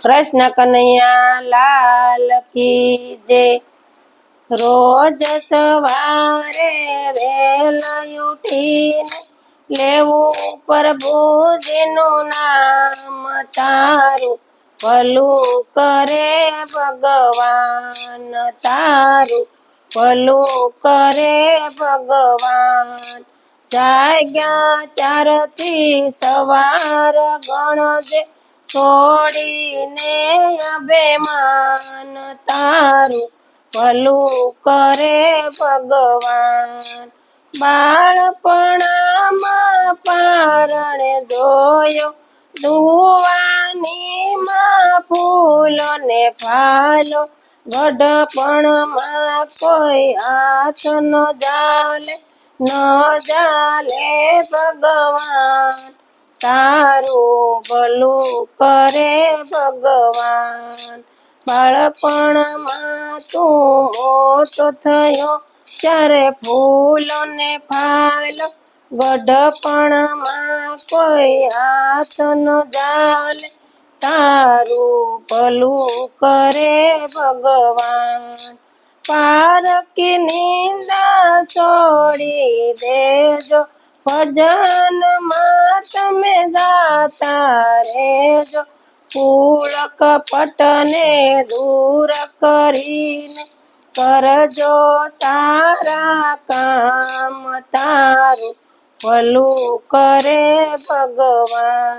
કૃષ્ણ કનૈયા લાલ કી જે રોજ સવારે વેલા ઉઠીને લેવું પ્રભુજીનું નામ તારું, ભલું કરે ભગવાન તારું, ભલું કરે ભગવાન. જાગ્યા ચારથી સવાર ગણજે છોડીને અભિમાન તારું ભલું કરે ભગવાન. બાળપણામાં પારણે જોયો દુવાની માં ફૂલો ને ફાલો. ગઢપણમાં કોઈ હાથ ન જાલે ન જાલે ભગવાન. તારું ભલું કરે ભગવાન. બાળપણમાં તું મોટો થયો ત્યારે ફૂલો ને ફાલ. ગઢપણમાં કોઈ હાથ ન જાલે. તારું ભલું કરે ભગવાન. પારકી નિંદા છોડી દેજો. ભજનમાં તમે જાતા રહેજો. કુળ પટને દૂર કરીને કરજો સારા કામ. તારું ભલું કરે ભગવાન.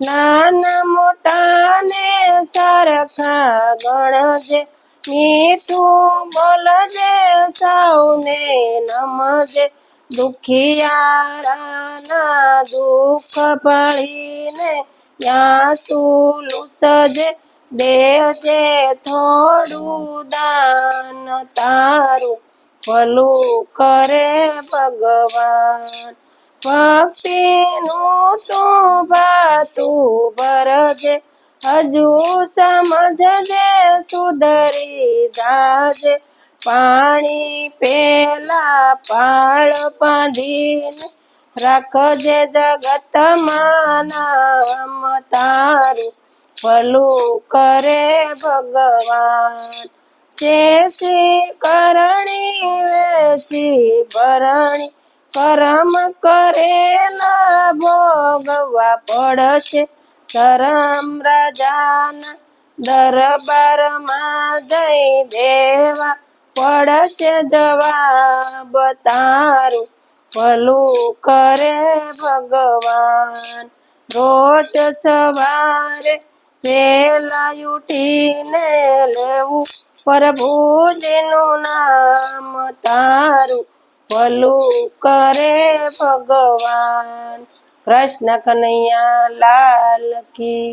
નાના મોટાને સરખા ગણજે, મીઠું બોલજે સૌને નમજે. દુખિયારાના દુઃખ પડીને ત્યાં તું લૂસજે, દેજે થોડું દાન તારું, ભલું કરે ભગવાન. ભક્તિનું તું ભાતું ભરજે, હજુ સમજજે, સુધરી જાજે. પાણી પેલા પાળ બાંધીને રાખજે જગતમાં નામ તારું. ભલું કરે ભગવાન. જેથી કરણી વેચી ભરણી, કરમ કરેલા ભોગવા પડશે ધરમ રાજાના દરબારમાં જઈ દેવા. પડશે જવાબ તારું. ભલું કરે ભગવાન. રોજ સવારે વેલા ઉઠીને લેવું પ્રભુજીનું નામ તારું. ભલું કરે ભગવાન. કૃષ્ણ કનૈયા લાલ કી